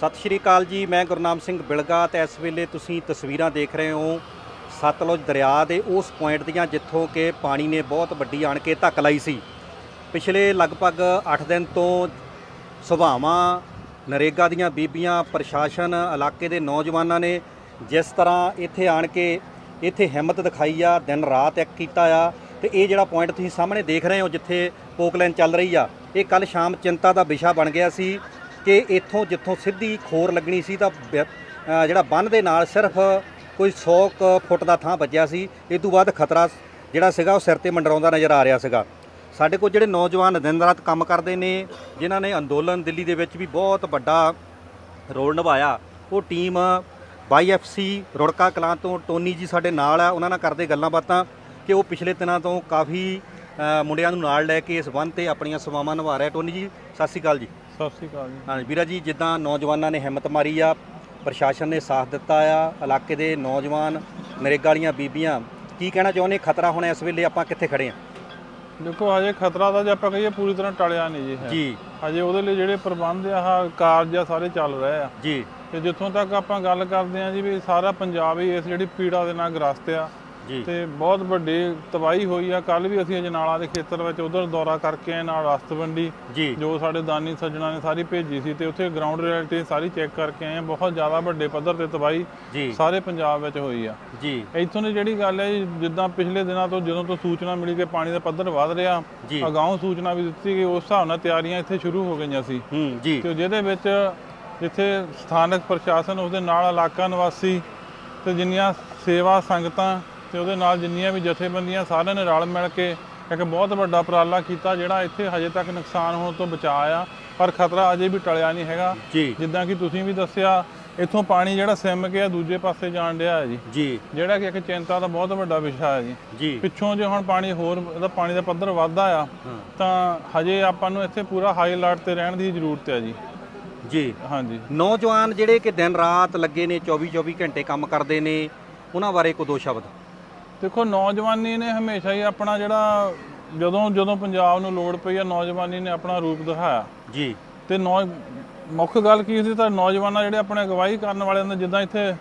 ਸਤਿ ਸ਼੍ਰੀ ਅਕਾਲ ਜੀ, ਮੈਂ ਗੁਰਨਾਮ ਸਿੰਘ ਬਿਲਗਾ ਤੇ ਇਸ ਵੇਲੇ ਤੁਸੀਂ ਤਸਵੀਰਾਂ ਦੇਖ ਰਹੇ ਹੋ ਸਤਲੁਜ ਦਰਿਆ ਦੇ ਉਸ ਪੁਆਇੰਟ ਦੀਆਂ ਜਿੱਥੋਂ ਕਿ ਪਾਣੀ ਨੇ ਬਹੁਤ ਵੱਡੀ ਆਣ ਕੇ ਧੱਕ ਲਾਈ ਸੀ। ਪਿਛਲੇ ਲਗਭਗ 8 ਦਿਨ ਤੋਂ ਸੁਭਾਵਾਂ, ਨਰੇਗਾ ਦੀਆਂ ਬੀਬੀਆਂ, ਪ੍ਰਸ਼ਾਸਨ, ਇਲਾਕੇ ਦੇ ਨੌਜਵਾਨਾਂ ਨੇ ਜਿਸ ਤਰ੍ਹਾਂ ਇੱਥੇ ਆਣ ਕੇ ਇੱਥੇ ਹਿੰਮਤ ਦਿਖਾਈ ਆ, ਦਿਨ ਰਾਤ ਇੱਕ ਕੀਤਾ ਆ ਤੇ ਇਹ ਜਿਹੜਾ ਪੁਆਇੰਟ ਤੁਸੀਂ ਸਾਹਮਣੇ ਦੇਖ ਰਹੇ ਹੋ ਜਿੱਥੇ ਪੋਕਲੈਨ ਚੱਲ ਰਹੀ ਆ, ਇਹ ਕੱਲ ਸ਼ਾਮ ਚਿੰਤਾ ਦਾ ਵਿਸ਼ਾ ਬਣ ਗਿਆ ਸੀ ਕਿ ਇੱਥੋਂ ਜਿੱਥੋਂ ਸਿੱਧੀ ਖੋਰ ਲੱਗਣੀ ਸੀ ਤਾਂ ਬ- ਅ, ਜਿਹੜਾ ਬੰਨ ਦੇ ਨਾਲ ਸਿਰਫ ਕੋਈ 100 ਕੁ ਫੁੱਟ ਦਾ ਥਾਂ ਬਚਿਆ ਸੀ ਇਹ ਤੋਂ ਬਾਅਦ ਖਤਰਾ ਜਿਹੜਾ ਸੀਗਾ ਉਹ ਸਿਰ ਤੇ ਮੰਡਰਾਉਂਦਾ ਨਜ਼ਰ ਆ ਰਿਹਾ ਸੀਗਾ। ਸਾਡੇ ਕੋਲ ਜਿਹੜੇ ਨੌਜਵਾਨ ਦਿਨ ਰਾਤ ਕੰਮ ਕਰਦੇ ਨੇ ਜਿਨ੍ਹਾਂ ਨੇ ਅੰਦੋਲਨ ਦਿੱਲੀ ਦੇ ਵਿੱਚ ਵੀ ਬਹੁਤ ਵੱਡਾ ਰੋਲ ਨਿਭਾਇਆ ਉਹ ਟੀਮ ਵਾਈਐਫਸੀ ਰੁੜਕਾ ਕਲਾਂ ਤੋਂ ਟੋਨੀ ਜੀ ਸਾਡੇ ਨਾਲ ਆ ਉਹਨਾਂ ਨਾਲ ਕਰਦੇ ਗੱਲਾਂ ਬਾਤਾਂ ਕਿ ਉਹ ਪਿਛਲੇ ਦਿਨਾਂ ਤੋਂ ਕਾਫੀ ਅ, ਮੁੰਡਿਆਂ ਨੂੰ ਨਾਲ ਲੈ ਕੇ ਇਸ ਬੰਨ ਤੇ ਆਪਣੀਆਂ ਸੇਵਾਵਾਂ ਨਿਭਾ ਰਿਹਾ ਟੋਨੀ ਜੀ ਸਤਿ ਸ਼੍ਰੀ ਅਕਾਲ ਜੀ। ਸਤਿ ਸ਼੍ਰੀ ਅਕਾਲ ਜੀ। ਹਾਂ ਵੀਰਾ ਜੀ ਜਿੱਦਾਂ ਨੌਜਵਾਨਾਂ ਨੇ ਹਿੰਮਤ ਮਾਰੀ ਆ ਪ੍ਰਸ਼ਾਸਨ ਨੇ ਸਾਥ ਦਿੱਤਾ ਆ ਇਲਾਕੇ ਦੇ ਨੌਜਵਾਨ ਨਰੇਗਾ ਵਾਲੀਆਂ ਬੀਬੀਆਂ ਕੀ ਕਹਿਣਾ ਚਾਹੁੰਦੇ? ਖਤਰਾ ਹੁਣ ਇਸ ਵੇਲੇ ਆਪਾਂ ਕਿੱਥੇ ਖੜੇ ਆ? ਦੇਖੋ ਹਜੇ ਖਤਰਾ ਤਾਂ ਜੇ ਆਪਾਂ ਕਹੀਏ ਪੂਰੀ ਤਰ੍ਹਾਂ ਟਲਿਆ ਨਹੀਂ ਜੀ ਹੈ। ਜੀ। ਹਜੇ ਉਹਦੇ ਲਈ ਜਿਹੜੇ ਪ੍ਰਬੰਧ ਆ ਆਹ ਕਾਰਜ ਆ ਸਾਰੇ ਚੱਲ ਰਹੇ ਆ। ਜੀ। ਤੇ ਜਿੱਥੋਂ ਤੱਕ ਆਪਾਂ ਗੱਲ ਕਰਦੇ ਆ ਜੀ ਵੀ ਸਾਰਾ ਪੰਜਾਬ ਹੀ ਇਸ ਜਿਹੜੀ ਪੀੜਾ ਦੇ ਨਾਲ ਗ੍ਰਸਤ ਆ ਤੇ ਬਹੁਤ ਵੱਡੀ ਤਬਾਹੀ ਹੋਈ ਆ। ਕੱਲ ਵੀ ਅਸੀਂ ਅਜਨਾਲਾ ਦੇ ਖੇਤਰ ਵਿੱਚ ਉਧਰ ਦੌਰਾ ਕਰਕੇ ਆਏ ਨਾਲ ਰਸਤਬੰਡੀ ਜੀ। ਸਾਡੇ ਦਾਨੀ ਸੱਜਣਾ ਨੇ ਸਾਰੀ ਭੇਜੀ ਸੀ ਤੇ ਉੱਥੇ ਗਰਾਊਂਡ ਰਿਐਲਿਟੀ ਸਾਰੀ ਚੈੱਕ ਕਰਕੇ ਆਏ ਆ। ਬਹੁਤ ਜ਼ਿਆਦਾ ਵੱਡੇ ਪੱਧਰ ਤੇ ਤਬਾਹੀ ਸਾਰੇ ਪੰਜਾਬ ਵਿੱਚ ਹੋਈ ਆ। ਜੀ। ਇੱਥੋਂ ਦੀ ਜਿਹੜੀ ਗੱਲ ਹੈ ਜਿੱਦਾਂ ਪਿਛਲੇ ਦਿਨਾਂ ਤੋਂ ਜਦੋਂ ਤੋਂ ਸੂਚਨਾ ਮਿਲੀ ਕਿ ਪਾਣੀ ਦਾ ਪੱਧਰ ਵਧ ਰਿਹਾ ਅਗਾਊਂ ਸੂਚਨਾ ਵੀ ਦਿੱਤੀ ਕਿ ਉਸ ਹਿਸਾਬ ਨਾਲ ਤਿਆਰੀਆਂ ਇੱਥੇ ਸ਼ੁਰੂ ਹੋ ਗਈਆਂ ਸੀ। ਜੀ। ਤੇ ਜਿਹਦੇ ਵਿੱਚ ਜਿੱਥੇ ਸਥਾਨਕ ਪ੍ਰਸ਼ਾਸਨ ਉਹਦੇ ਨਾਲ ਇਲਾਕਾ ਨਿਵਾਸੀ ਤੇ ਜਿੰਨੀਆਂ ਸੇਵਾ ਸੰਗਤਾਂ ਤੇ ਉਹਦੇ ਨਾਲ ਜਿੰਨੀਆਂ ਵੀ ਜਥੇਬੰਦੀਆਂ ਸਾਰਿਆਂ ਨੇ ਰਲ ਮਿਲ ਕੇ ਇੱਕ ਬਹੁਤ ਵੱਡਾ ਉਪਰਾਲਾ ਕੀਤਾ ਜਿਹੜਾ ਇੱਥੇ ਹਜੇ ਤੱਕ ਨੁਕਸਾਨ ਹੋਣ ਤੋਂ ਬਚਾਇਆ ਪਰ ਖਤਰਾ ਅਜੇ ਵੀ ਟਲਿਆ ਨਹੀਂ ਹੈਗਾ। ਜਿੱਦਾਂ ਕਿ ਤੁਸੀਂ ਵੀ ਦੱਸਿਆ ਇੱਥੋਂ ਪਾਣੀ ਜਿਹੜਾ ਸਿਮ ਕੇ ਆ ਦੂਜੇ ਪਾਸੇ ਜਾਣ ਡਿਆ ਹੈ ਜੀ। ਜੀ। ਜਿਹੜਾ ਕਿ ਇੱਕ ਚਿੰਤਾ ਦਾ ਬਹੁਤ ਵੱਡਾ ਵਿਸ਼ਾ ਹੈ ਜੀ। ਜੀ। ਪਿੱਛੋਂ ਜੇ ਹੁਣ ਪਾਣੀ ਹੋਰ ਇਹਦਾ ਪਾਣੀ ਦਾ ਪੱਧਰ ਵੱਧਦਾ ਆ। ਤਾਂ ਹਜੇ ਆਪਾਂ ਨੂੰ ਇੱਥੇ ਪੂਰਾ ਹਾਈ ਅਲਰਟ ਤੇ ਰਹਿਣ ਦੀ ਜ਼ਰੂਰਤ ਹੈ ਜੀ। ਜੀ। ਹਾਂਜੀ। ਨੌਜਵਾਨ ਜਿਹੜੇ ਕਿ ਦਿਨ ਰਾਤ ਲੱਗੇ ਨੇ 24 24 ਘੰਟੇ ਕੰਮ ਕਰਦੇ ਨੇ ਉਹਨਾਂ ਬਾਰੇ ਕੋ ਦੋ ਸ਼ਬਦ ਦੇਖੋ ਨੌਜਵਾਨੀ ਨੇ ਹਮੇਸ਼ਾ ਹੀ ਆਪਣਾ ਜਿਹੜਾ ਜਦੋਂ ਜਦੋਂ ਪੰਜਾਬ ਨੂੰ ਲੋੜ ਪਈ ਆ ਨੌਜਵਾਨੀ ਨੇ ਆਪਣਾ ਰੂਪ ਦਿਖਾਇਆ। ਜੀ। ਤੇ ਨੌ ਮੁੱਖ ਗੱਲ ਕੀ ਸੀ ਤਾਂ ਨੌਜਵਾਨਾਂ ਜਿਹੜੇ ਆਪਣੇ ਅਗਵਾਈ ਕਰਨ ਵਾਲੇ ਨੇ ਜਿੱਦਾਂ ਇੱਥੇ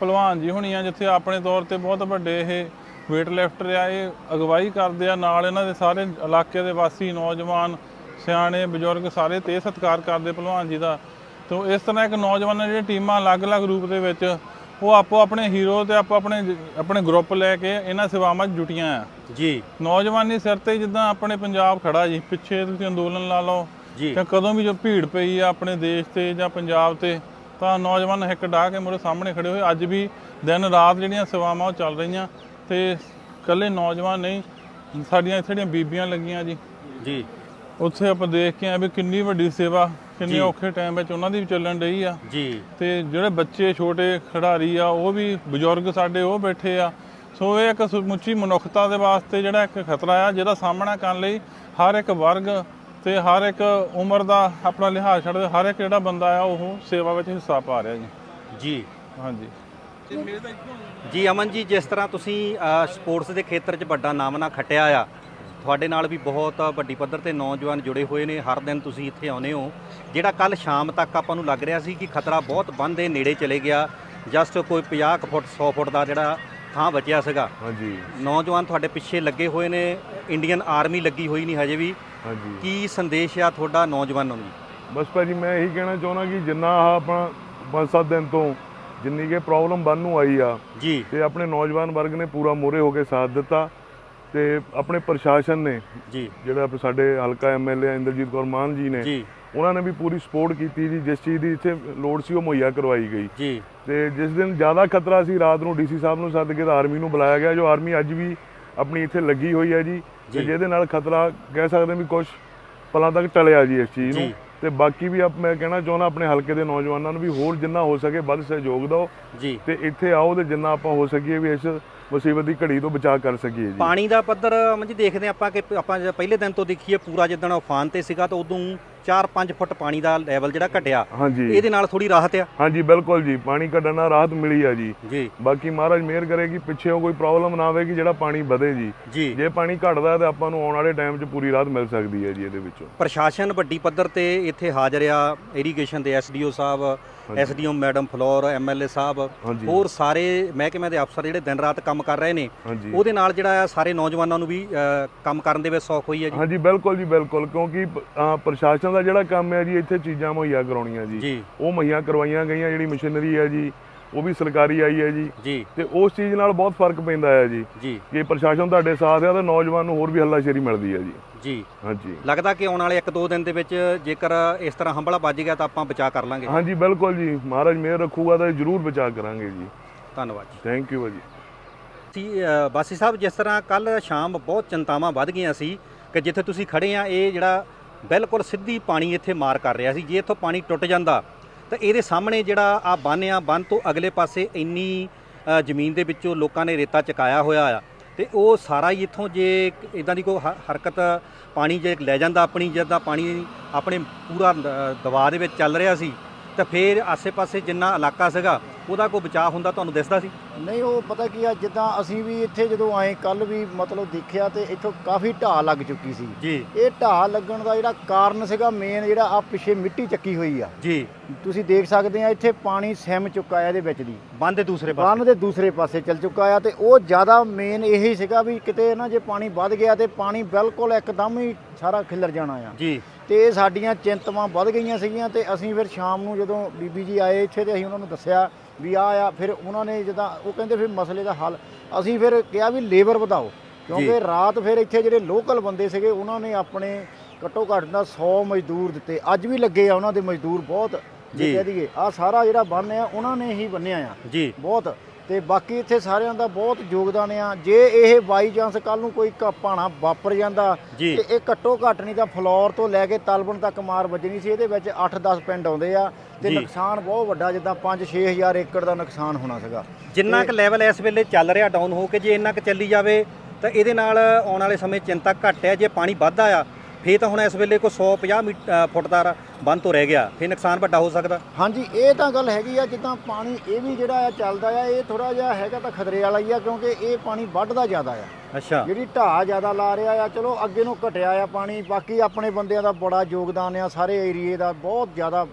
ਪਹਿਲਵਾਨ ਜੀ ਹੋਣੀ ਆ ਜਿੱਥੇ ਆਪਣੇ ਤੌਰ ਤੇ ਬਹੁਤ ਵੱਡੇ ਇਹ ਵੇਟ ਲਿਫਟਰ ਆ ਇਹ ਅਗਵਾਈ ਕਰਦੇ ਆ ਨਾਲ ਇਹਨਾਂ ਦੇ ਸਾਰੇ ਇਲਾਕੇ ਦੇ ਵਾਸੀ ਨੌਜਵਾਨ ਸਿਆਣੇ ਬਜ਼ੁਰਗ ਸਾਰੇ ਤੇ ਸਤਿਕਾਰ ਕਰਦੇ ਪਹਿਲਵਾਨ ਜੀ ਦਾ। ਤੋਂ ਇਸ ਤਰ੍ਹਾਂ ਇੱਕ ਨੌਜਵਾਨਾਂ ਜਿਹੜੀਆਂ ਟੀਮਾਂ ਅਲੱਗ-ਅਲੱਗ ਰੂਪ ਦੇ ਵਿੱਚ ਉਹ ਆਪੋ ਆਪਣੇ ਹੀਰੋ ਤੇ ਆਪੋ ਆਪਣੇ ਆਪਣੇ ਗਰੁੱਪ ਲੈ ਕੇ ਇਹਨਾਂ ਸੇਵਾਵਾਂ 'ਚ ਜੁਟੀਆਂ ਆ। ਜੀ। ਨੌਜਵਾਨੀ ਸਿਰ ਤੇ ਜਿੱਦਾਂ ਆਪਣੇ ਪੰਜਾਬ ਖੜਾ ਜੀ ਪਿੱਛੇ ਤੁਸੀਂ ਅੰਦੋਲਨ ਲਾ ਲਓ ਜੀ। ਤੇ ਕਦੋਂ ਵੀ ਜੋ ਭੀੜ ਪਈ ਆ ਆਪਣੇ ਦੇਸ਼ ਤੇ ਜਾਂ ਪੰਜਾਬ ਤੇ ਤਾਂ ਨੌਜਵਾਨ ਹਿੱਕ ਢਾਹ ਕੇ ਮੂਹਰੇ ਸਾਹਮਣੇ ਖੜੇ ਹੋਏ। ਅੱਜ ਵੀ ਦਿਨ ਰਾਤ ਜਿਹੜੀਆਂ ਸੇਵਾਵਾਂ ਉਹ ਚੱਲ ਰਹੀਆਂ ਤੇ ਇਕੱਲੇ ਨੌਜਵਾਨ ਨਹੀਂ ਸਾਡੀਆਂ ਇੱਥੇ ਜਿਹੜੀਆਂ ਬੀਬੀਆਂ ਲੱਗੀਆਂ ਜੀ। ਜੀ। ਉੱਥੇ ਆਪਾਂ ਦੇਖ ਕੇ ਆ ਵੀ ਕਿੰਨੀ ਵੱਡੀ ਸੇਵਾ ਕਿੰਨੇ ਔਖੇ ਟਾਈਮ ਵਿੱਚ ਉਹਨਾਂ ਦੀ ਵੀ ਚੱਲਣ ਰਹੀ ਆ। ਜੀ। ਤੇ ਜਿਹੜੇ ਬੱਚੇ ਛੋਟੇ ਖਿਡਾਰੀ ਆ ਉਹ ਵੀ ਬਜ਼ੁਰਗ ਸਾਡੇ ਉਹ ਬੈਠੇ ਆ। ਸੋ ਇਹ ਇੱਕ ਸਮੁੱਚੀ ਮਨੁੱਖਤਾ ਦੇ ਵਾਸਤੇ ਜਿਹੜਾ ਇੱਕ ਖਤਰਾ ਆ ਜਿਹਦਾ ਸਾਹਮਣਾ ਕਰਨ ਲਈ ਹਰ ਇੱਕ ਵਰਗ ਤੇ ਹਰ ਇੱਕ ਉਮਰ ਦਾ ਆਪਣਾ ਲਿਹਾਜ਼ ਛੱਡਦੇ ਹਰ ਇੱਕ ਜਿਹੜਾ ਬੰਦਾ ਆ ਉਹ ਸੇਵਾ ਵਿੱਚ ਹਿੱਸਾ ਪਾ ਰਿਹਾ ਜੀ। ਜੀ। ਹਾਂਜੀ। ਜੀ ਅਮਨ ਜੀ ਜਿਸ ਤਰ੍ਹਾਂ ਤੁਸੀਂ ਸਪੋਰਟਸ ਦੇ ਖੇਤਰ 'ਚ ਵੱਡਾ ਨਾਮਨਾ ਖੱਟਿਆ ਆ ਤੁਹਾਡੇ ਨਾਲ ਵੀ ਬਹੁਤ ਵੱਡੀ ਪੱਧਰ ਤੇ ਨੌਜਵਾਨ ਜੁੜੇ ਹੋਏ ਨੇ। ਹਰ ਦਿਨ ਤੁਸੀਂ ਇੱਥੇ ਆਉਨੇ ਹੋ। ਜਿਹੜਾ ਕੱਲ ਸ਼ਾਮ ਤੱਕ ਆਪਾਂ ਨੂੰ ਲੱਗ ਰਿਹਾ ਸੀ ਕਿ ਖਤਰਾ ਬਹੁਤ ਬੰਦ ਦੇ ਨੇੜੇ ਚਲੇ ਗਿਆ। ਜਸਟ ਕੋਈ 50 ਕੁ ਫੁੱਟ 100 ਫੁੱਟ ਦਾ ਜਿਹੜਾ ਥਾਂ ਬਚਿਆ ਸੀਗਾ। ਹਾਂਜੀ। ਨੌਜਵਾਨ ਤੁਹਾਡੇ ਪਿੱਛੇ ਲੱਗੇ ਹੋਏ ਨੇ। ਇੰਡੀਅਨ ਆਰਮੀ ਲੱਗੀ ਹੋਈ ਨਹੀਂ ਹਜੇ ਵੀ। ਹਾਂਜੀ। ਕੀ ਸੰਦੇਸ਼ ਆ ਤੁਹਾਡਾ ਨੌਜਵਾਨਾਂ ਨੂੰ? ਬਸ ਭਾਜੀ ਮੈਂ ਇਹੀ ਕਹਿਣਾ ਚਾਹੁੰਦਾ ਕਿ ਜਿੰਨਾ ਆਪਣਾ 5-7 ਦਿਨ ਤੋਂ ਜਿੰਨੀ ਕਿ ਪ੍ਰੋਬਲਮ ਬੰਨ ਨੂੰ ਆਈ ਆ ਜੀ। ਤੇ ਆਪਣੇ ਨੌਜਵਾਨ ਵਰਗ ਨੇ ਪੂਰਾ ਮੋਰੇ ਹੋ ਕੇ ਸਾਥ ਦਿੱਤਾ। ਤੇ ਆਪਣੇ ਪ੍ਰਸ਼ਾਸਨ ਨੇ ਜੀ। ਜਿਹੜਾ ਸਾਡੇ ਹਲਕਾ ਐਮਐਲਏ ਇੰਦਰਜੀਤ ਕੌਰ ਮਾਨ ਜੀ ਨੇ ਜੀ। ਉਹਨਾਂ ਨੇ ਵੀ ਪੂਰੀ ਸਪੋਰਟ ਕੀਤੀ ਜੀ ਜਿਸ ਚੀਜ਼ ਦੀ ਇੱਥੇ ਲੋੜ ਸੀ ਉਹ ਮੁਹੱਈਆ ਕਰਵਾਈ ਗਈ। ਜੀ। ਤੇ ਜਿਸ ਦਿਨ ਜ਼ਿਆਦਾ ਖਤਰਾ ਸੀ ਰਾਤ ਨੂੰ ਡੀਸੀ ਸਾਹਿਬ ਨੂੰ ਸੱਦ ਕੇ ਤਾਂ ਆਰਮੀ ਨੂੰ ਬੁਲਾਇਆ ਗਿਆ ਜੋ ਆਰਮੀ ਅੱਜ ਵੀ ਆਪਣੀ ਇੱਥੇ ਲੱਗੀ ਹੋਈ ਹੈ ਜੀ। ਤੇ। ਜਿਹਦੇ ਨਾਲ ਖਤਰਾ ਕਹਿ ਸਕਦੇ ਵੀ ਕੁਝ ਪਲਾਂ ਤੱਕ ਟਲਿਆ ਜੀ ਇਸ ਚੀਜ਼ ਨੂੰ। ਤੇ ਬਾਕੀ ਵੀ ਆਪ ਮੈਂ ਕਹਿਣਾ ਚਾਹੁੰਦਾ ਆਪਣੇ ਹਲਕੇ ਦੇ ਨੌਜਵਾਨਾਂ ਨੂੰ ਵੀ ਹੋਰ ਜਿੰਨਾ ਹੋ ਸਕੇ ਵੱਧ ਸਹਿਯੋਗ ਦਿਓ। ਜੀ। ਤੇ ਇੱਥੇ ਆਓ ਤੇ ਜਿੰਨਾ ਆਪਾਂ ਹੋ ਸਕੀਏ ਵੀ ਇਸ ਮੁਸੀਬਤ ਦੀ ਘੜੀ ਤੋਂ ਬਚਾਅ ਕਰ ਸਕੀਏ ਜੀ। ਪਾਣੀ ਦਾ ਪੱਧਰ ਅਮਨ ਜੀ ਦੇਖਦੇ ਆਪਾਂ ਕਿ ਆਪਾਂ ਪਹਿਲੇ ਦਿਨ ਤੋਂ ਦੇਖੀਏ ਪੂਰਾ ਜਿੱਦਣ ਉਫਾਨ ਤੇ ਸੀਗਾ ਤਾਂ ਉਦੋਂ 4-5 ਫੁੱਟ ਪਾਣੀ ਦਾ ਲੈਵਲ ਜਿਹੜਾ ਘਟਿਆ। ਹਾਂਜੀ। ਇਹਦੇ ਨਾਲ ਥੋੜੀ ਰਾਹਤ ਆ? ਹਾਂਜੀ ਬਿਲਕੁਲ ਜੀ। ਪਾਣੀ ਕੱਢਣ ਨਾਲ ਰਾਹਤ ਮਿਲੀ ਆ ਜੀ। ਜੀ। ਬਾਕੀ ਮਹਾਰਾਜ ਮਿਹਰ ਕਰੇ ਕਿ ਪਿੱਛੇੋਂ ਕੋਈ ਪ੍ਰੋਬਲਮ ਨਾ ਆਵੇ ਕਿ ਜਿਹੜਾ ਪਾਣੀ ਵਧੇ ਜੀ। ਜੀ। ਜੇ ਪਾਣੀ ਘਟਦਾ ਤਾਂ ਆਪਾਂ ਨੂੰ ਆਉਣ ਵਾਲੇ ਟਾਈਮ 'ਚ ਪੂਰੀ ਰਾਹਤ ਮਿਲ ਸਕਦੀ ਹੈ ਜੀ ਇਹਦੇ ਵਿੱਚੋਂ। ਪ੍ਰਸ਼ਾਸਨ ਵੱਡੀ ਪੱਧਰ ਤੇ ਇੱਥੇ ਹਾਜ਼ਰ ਆ। ਇਰੀਗੇਸ਼ਨ ਦੇ ਐਸਡੀਓ ਸਾਹਿਬ ਐਸਡੀਐਮ ਮੈਡਮ ਫਲੋਰ ਐਮਐਲਏ ਸਾਹਿਬ। ਹੋਰ ਸਾਰੇ ਮਹਿਕਮੇ ਦੇ ਅਫਸਰ ਜਿਹੜੇ ਦਿਨ ਰਾਤ ਕੰਮ ਕਰ ਰਹੇ ਨੇ ਉਹਦੇ ਨਾਲ ਜਿਹੜਾ ਆ ਸਾਰੇ ਨੌਜਵਾਨਾਂ ਨੂੰ ਵੀ ਕੰਮ ਕਰਨ ਦੇ ਵਿੱਚ ਸੌਖ ਹੋਈ ਹੈ ਜੀ। ਹਾਂਜੀ ਬਿਲਕੁਲ ਜੀ ਬਿਲਕੁਲ ਕਿਉਂਕਿ ਪ੍ਰਸ਼ਾਸਨ ਦਾ ਜਿਹੜਾ ਕੰਮ ਹੈ ਜੀ ਇੱਥੇ ਚੀਜ਼ਾਂ ਮੁਹੱਈਆ ਕਰਾਉਣੀਆਂ ਜੀ। ਉਹ ਮੁਹੱਈਆ ਕਰਵਾਈਆਂ ਗਈਆਂ ਜਿਹੜੀ ਮਸ਼ੀਨਰੀ ਹੈ ਜੀ ਉਹ ਵੀ ਸਰਕਾਰੀ ਆਈ ਹੈ ਜੀ। ਜੀ। ਤੇ ਉਸ ਚੀਜ਼ ਨਾਲ ਬਹੁਤ ਫ਼ਰਕ ਪੈਂਦਾ ਹੈ ਜੀ। ਜੀ। ਕਿ ਪ੍ਰਸ਼ਾਸਨ ਤੁਹਾਡੇ ਸਾਥ ਹੈ ਤਾਂ ਨੌਜਵਾਨ ਨੂੰ ਹੋਰ ਵੀ ਹੱਲਾਸ਼ੇਰੀ ਮਿਲਦੀ ਹੈ ਜੀ। ਜੀ। ਹਾਂਜੀ। ਲੱਗਦਾ ਕਿ ਆਉਣ ਵਾਲੇ 1-2 ਦਿਨ ਦੇ ਵਿੱਚ ਜੇਕਰ ਇਸ ਤਰ੍ਹਾਂ ਹੰਬਲਾ ਵੱਜ ਗਿਆ ਤਾਂ ਆਪਾਂ ਬਚਾ ਕਰ ਲਾਂਗੇ। ਹਾਂਜੀ ਬਿਲਕੁਲ ਜੀ। ਮਹਾਰਾਜ ਮਿਹਰ ਰੱਖੂਗਾ ਤਾਂ ਜ਼ਰੂਰ ਬਚਾ ਕਰਾਂਗੇ ਜੀ। ਧੰਨਵਾਦ ਜੀ। ਥੈਂਕ ਯੂ ਜੀ ਸੀ ਬਾਸੀ ਸਾਹਿਬ ਜਿਸ ਤਰ੍ਹਾਂ ਕੱਲ ਸ਼ਾਮ ਬਹੁਤ ਚਿੰਤਾਵਾਂ ਵੱਧ ਗਈਆਂ ਸੀ ਕਿ ਜਿੱਥੇ ਤੁਸੀਂ ਖੜੇ ਆ ਇਹ ਜਿਹੜਾ ਬਿਲਕੁਲ ਸਿੱਧੀ ਪਾਣੀ ਇੱਥੇ ਮਾਰ ਕਰ ਰਿਹਾ ਸੀ। ਜੇ ਇੱਥੋਂ ਪਾਣੀ ਟੁੱਟ ਜਾਂਦਾ ਤਾਂ ਇਹਦੇ ਸਾਹਮਣੇ ਜਿਹੜਾ ਆ ਬੰਨ੍ਹ ਆ, ਬੰਨ ਤੋਂ ਅਗਲੇ ਪਾਸੇ ਇੰਨੀ ਜ਼ਮੀਨ ਦੇ ਵਿੱਚੋਂ ਲੋਕਾਂ ਨੇ ਰੇਤਾ ਚਕਾਇਆ ਹੋਇਆ ਆ। ਤੇ ਉਹ ਸਾਰਾ ਹੀ ਇੱਥੋਂ ਜੇ ਇਦਾਂ ਦੀ ਕੋਈ ਹ- ਹਰਕਤ ਪਾਣੀ ਜੇ ਲੈ ਜਾਂਦਾ ਆਪਣੀ, ਜਿੱਦਾਂ ਪਾਣੀ ਆਪਣੇ ਪੂਰਾ ਦ- ਦਬਾਅ ਦੇ ਵਿੱਚ ਚੱਲ ਰਿਹਾ ਸੀ ਤਾਂ ਫਿਰ ਆਸੇ-ਪਾਸੇ ਜਿੰਨਾ ਇਲਾਕਾ ਸੀਗਾ ਉਹਦਾ ਕੋਈ ਬਚਾਅ ਹੁੰਦਾ ਤੁਹਾਨੂੰ ਦਿਸਦਾ ਸੀ? ਨਹੀਂ ਉਹ ਪਤਾ ਕੀ ਆ ਜਿੱਦਾਂ ਅਸੀਂ ਵੀ ਇੱਥੇ ਜਦੋਂ ਆਏ ਕੱਲ ਵੀ ਮਤਲਬ ਦੇਖਿਆ ਤੇ ਇੱਥੋਂ ਕਾਫੀ ਢਾਹ ਲੱਗ ਚੁੱਕੀ ਸੀ। ਜੀ। ਇਹ ਢਾਹ ਲੱਗਣ ਦਾ ਜਿਹੜਾ ਕਾਰਨ ਸੀਗਾ ਮੇਨ ਜਿਹੜਾ ਆ ਪਿੱਛੇ ਮਿੱਟੀ ਚੱਕੀ ਹੋਈ ਆ। ਜੀ। ਤੁਸੀਂ ਦੇਖ ਸਕਦੇ ਆ ਇੱਥੇ ਪਾਣੀ ਸਿਮ ਚੁੱਕਾ ਆ ਇਹਦੇ ਵਿੱਚ ਦੀ। ਬੰਦ ਦੇ ਦੂਸਰੇ ਪਾਸੇ। ਬੰਨ ਦੇ ਦੂਸਰੇ ਪਾਸੇ ਚੱਲ ਚੁੱਕਾ ਆ ਤੇ ਉਹ ਜ਼ਿਆਦਾ ਮੇਨ ਇਹੀ ਸੀਗਾ ਵੀ ਕਿਤੇ ਨਾ ਜੇ ਪਾਣੀ ਵੱਧ ਗਿਆ ਤੇ ਪਾਣੀ ਬਿਲਕੁਲ ਇੱਕਦਮ ਹੀ ਸਾਰਾ ਖਿਲਰ ਜਾਣਾ ਆ। ਜੀ। ਤੇ ਸਾਡੀਆਂ ਚਿੰਤਾਵਾਂ ਵੱਧ ਗਈਆਂ ਸੀਗੀਆਂ ਤੇ ਅਸੀਂ ਫਿਰ ਸ਼ਾਮ ਨੂੰ ਜਦੋਂ ਬੀਬੀ ਜੀ ਆਏ ਇੱਥੇ ਤੇ ਅਸੀਂ ਉਹਨਾਂ ਨੂੰ ਦੱਸਿਆ ਵੀ ਆ ਆ ਫਿਰ ਉਹਨਾਂ ਨੇ ਜਦਾਂ ਉਹ ਕਹਿੰਦੇ ਫਿਰ ਮਸਲੇ ਦਾ ਹੱਲ। ਅਸੀਂ ਫਿਰ ਕਿਹਾ ਵੀ ਲੇਬਰ ਵਧਾਓ ਕਿਉਂਕਿ ਰਾਤ ਫਿਰ ਇੱਥੇ ਜਿਹੜੇ ਲੋਕਲ ਬੰਦੇ ਸੀਗੇ ਉਹਨਾਂ ਨੇ ਆਪਣੇ ਘੱਟੋ ਘੱਟ ਦਾ 100 ਮਜ਼ਦੂਰ ਦਿੱਤੇ। ਅੱਜ ਵੀ ਲੱਗੇ ਆ ਉਹਨਾਂ ਦੇ ਮਜ਼ਦੂਰ ਬਹੁਤ ਜੇ ਜੀ। ਕਹਿ ਦਈਏ। ਆ ਸਾਰਾ ਜਿਹੜਾ ਬੰਨ ਆ ਉਹਨਾਂ ਨੇ ਹੀ ਬੰਨਿਆ ਆ। ਜੀ। ਬਹੁਤ। ਤੇ ਬਾਕੀ ਇੱਥੇ ਸਾਰਿਆਂ ਦਾ ਬਹੁਤ ਯੋਗਦਾਨ ਆ ਜੇ ਇਹ ਬਾਈ ਚਾਂਸ ਕੱਲ ਨੂੰ ਕੋਈ ਭਾਣਾ ਵਾਪਰ ਜਾਂਦਾ। ਤੇ ਇਹ ਘੱਟੋ ਘੱਟ ਨਹੀਂ ਤਾਂ ਫਲੋਰ ਤੋਂ ਲੈ ਕੇ ਤਲਬਣ ਤੱਕ ਮਾਰ ਵੱਜਣੀ ਸੀ ਇਹਦੇ ਵਿੱਚ 8-10 ਪਿੰਡ ਆਉਂਦੇ ਆ ਤੇ। ਨੁਕਸਾਨ ਬਹੁਤ ਵੱਡਾ ਜਿੱਦਾਂ 5-6 ਹਜ਼ਾਰ ਏਕੜ ਦਾ ਨੁਕਸਾਨ ਹੋਣਾ ਸੀਗਾ ਜਿੰਨਾ ਕੁ ਲੈਵਲ ਇਸ ਵੇਲੇ ਚੱਲ ਰਿਹਾ ਡਾਊਨ ਹੋ ਕੇ ਜੇ ਇੰਨਾ ਕੁ ਚੱਲੀ ਜਾਵੇ ਤਾਂ ਇਹਦੇ ਨਾਲ ਆਉਣ ਵਾਲੇ ਸਮੇਂ ਚਿੰਤਾ ਘੱਟ ਹੈ ਜੇ ਪਾਣੀ ਵੱਧਦਾ ਆ ਫੇਰ ਤਾਂ ਹੁਣ ਇਸ ਵੇਲੇ ਕੋਈ 150 ਮੀਟ- ਅ, ਫੁੱਟ ਦਾ ਬੰਦ ਤੋਂ ਰਹਿ ਗਿਆ। ਫੇਰ ਨੁਕਸਾਨ ਵੱਡਾ ਹੋ ਸਕਦਾ। ਹਾਂਜੀ ਇਹ ਤਾਂ ਗੱਲ ਹੈਗੀ ਆ ਜਿੱਦਾਂ ਪਾਣੀ ਇਹ ਵੀ ਜਿਹੜਾ ਆ ਚੱਲਦਾ ਆ ਇਹ ਥੋੜਾ ਜਿਹਾ ਹੈਗਾ ਤਾਂ ਖਤਰੇ ਵਾਲਾ ਹੀ ਆ ਕਿਉਂਕਿ ਇਹ ਪਾਣੀ ਵੱਢਦਾ ਜ਼ਿਆਦਾ ਆ। ਅੱਛਾ। ਜਿਹੜੀ ਢਾਹ ਜ਼ਿਆਦਾ ਲਾ ਰਿਹਾ ਆ ਚਲੋ ਅੱਗੇ ਨੂੰ ਘਟਿਆ ਆ ਪਾਣੀ ਬਾਕੀ ਆਪਣੇ ਬੰਦਿਆਂ ਦਾ ਬੜਾ ਯੋਗਦਾਨ ਆ ਸਾਰੇ ਏਰੀਏ ਦਾ ਬਹੁਤ ਜ਼ਿਆਦਾ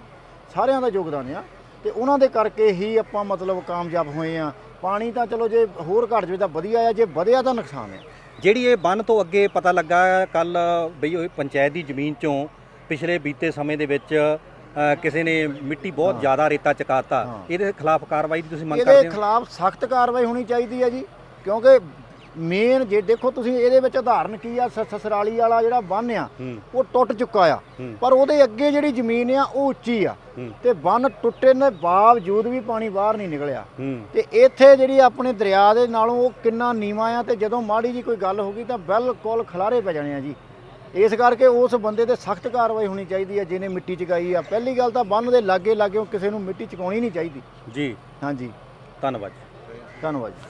ਸਾਰਿਆਂ ਦਾ ਯੋਗਦਾਨ ਆ। ਤੇ ਉਹਨਾਂ ਦੇ ਕਰਕੇ ਹੀ ਆਪਾਂ ਮਤਲਬ ਕਾਮਯਾਬ ਹੋਏ ਆ। ਪਾਣੀ ਤਾਂ ਚਲੋ ਜੇ ਹੋਰ ਘਟ ਜਾਵੇ ਤਾਂ ਵਧੀਆ ਆ ਜੇ ਵਧਿਆ ਤਾਂ ਨੁਕਸਾਨ ਆ। ਜਿਹੜੀ ਇਹ ਬੰਨ ਤੋਂ ਅੱਗੇ ਪਤਾ ਲੱਗਾ ਕੱਲ ਬਈ ਉਹ ਪੰਚਾਇਤ ਦੀ ਜ਼ਮੀਨ ਚੋਂ ਪਿਛਲੇ ਬੀਤੇ ਸਮੇਂ ਦੇ ਵਿੱਚ ਕਿਸੇ ਨੇ ਮਿੱਟੀ ਬਹੁਤ ਜ਼ਿਆਦਾ ਰੇਤਾ ਚਕਾਤਾ। ਹਾਂ। ਇਹਦੇ ਖਿਲਾਫ ਕਾਰਵਾਈ ਦੀ ਤੁਸੀਂ ਮੰਗ ਇਹਦੇ ਕਰਦੇ ਹੋ? ਖਿਲਾਫ ਸਖਤ ਕਾਰਵਾਈ ਹੋਣੀ ਚਾਹੀਦੀ ਆ ਜੀ ਕਿਉਂਕਿ ਮੇਨ ਜੇ ਦੇਖੋ ਤੁਸੀਂ ਇਹਦੇ ਵਿੱਚ ਉਦਾਹਰਨ ਕੀ ਆ ਸ- ਸਸਰਾਲੀ ਵਾਲਾ ਜਿਹੜਾ ਬੰਨ ਆ ਉਹ ਟੁੱਟ ਚੁੱਕਾ ਆ। ਪਰ ਉਹਦੇ ਅੱਗੇ ਜਿਹੜੀ ਜ਼ਮੀਨ ਆ ਉਹ ਉੱਚੀ ਆ। ਤੇ ਬੰਨ ਟੁੱਟੇ ਦੇ ਬਾਵਜੂਦ ਵੀ ਪਾਣੀ ਬਾਹਰ ਨਹੀਂ ਨਿਕਲਿਆ। ਹੂੰ। ਤੇ ਇੱਥੇ ਜਿਹੜੀ ਆਪਣੇ ਦਰਿਆ ਦੇ ਨਾਲੋਂ ਉਹ ਕਿੰਨਾ ਨੀਵਾਂ ਆ ਤੇ ਜਦੋਂ ਮਾੜੀ ਜੀ ਕੋਈ ਗੱਲ ਹੋ ਗਈ ਤਾਂ ਬਿਲਕੁਲ ਖਲਾਰੇ ਪੈ ਜਾਣੇ ਆ ਜੀ। ਇਸ ਕਰਕੇ ਉਸ ਬੰਦੇ ਤੇ ਸਖਤ ਕਾਰਵਾਈ ਹੋਣੀ ਚਾਹੀਦੀ ਆ ਜਿਹਨੇ ਮਿੱਟੀ ਚਕਾਈ ਆ। ਪਹਿਲੀ ਗੱਲ ਤਾਂ ਬੰਨ ਦੇ ਲਾਗੇ ਲਾਗੇ ਕਿਸੇ ਨੂੰ ਮਿੱਟੀ ਚਕਾਉਣੀ ਨਹੀਂ ਚਾਹੀਦੀ। ਜੀ। ਹਾਂਜੀ। ਧੰਨਵਾਦ ਜੀ। ਧੰਨਵਾਦ ਜੀ।